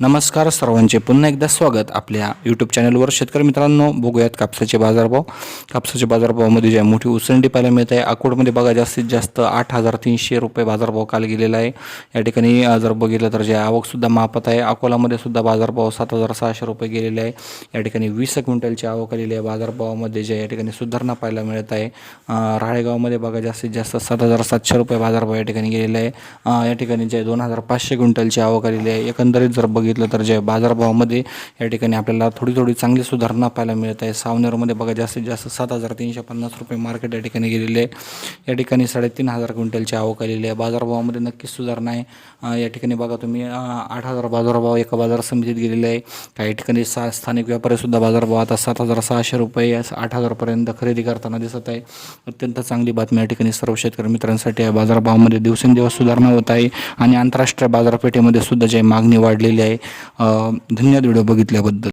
नमस्कार सर्वांचे. पुन्हा एकदा स्वागत आपल्या यूट्यूब चॅनलवर शेतकरी मित्रांनो बघूयात कापसाचे बाजारभाव. कापसाच्या बाजारभावामध्ये जे आहे मोठी उसंडी पाहायला मिळत आहे अकोटमध्ये बघा जास्तीत जास्त आठ हजार तीनशे रुपये बाजारभाव काल गेलेला आहे. या ठिकाणी जर बघितलं तर जे आवकसुद्धा मापत आहे अकोलामध्ये सुद्धा बाजारभाव सात हजार सहाशे रुपये गेलेले आहे. या ठिकाणी वीस क्विंटलची आवक आलेली आहे बाजारभावामध्ये जे या ठिकाणी सुधारणा पाहायला मिळत आहे. राळेगावमध्ये बघा जास्तीत जास्त सात हजार सातशे रुपये बाजारभाव या ठिकाणी गेलेला आहे. या ठिकाणी जे दोन हजार पाचशे क्विंटलची आवक आलेली आहे एकंदरीत जर बघितलं बघितलं तर जे बाजारभावामध्ये या ठिकाणी आपल्याला थोडी थोडी चांगली सुधारणा पाहायला मिळत आहे. सावनेरमध्ये बघा जास्तीत जास्त सात हजार तीनशे पन्नास रुपये मार्केट या ठिकाणी गेलेले आहे. या ठिकाणी साडेतीन हजार क्विंटलची आवक आलेली आहे. बाजारभावामध्ये नक्कीच सुधारणा आहे. या ठिकाणी बघा तुम्ही आठ हजार बाजारभाव एका बाजार समितीत गेलेले आहे. काही ठिकाणी सा स्थानिक व्यापारीसुद्धा बाजारभाव आता सात हजार सहाशे रुपये आठ हजारपर्यंत खरेदी करताना दिसत आहे. अत्यंत चांगली बातमी या ठिकाणी सर्व शेतकरी मित्रांसाठी आहे बाजारभावामध्ये दिवसेंदिवस सुधारणा होत आहे. आणि आंतरराष्ट्रीय बाजारपेठेमध्ये सुद्धा जे मागणी वाढलेली आहे धन्यवाद व्हिडिओ बघितल्याबद्दल.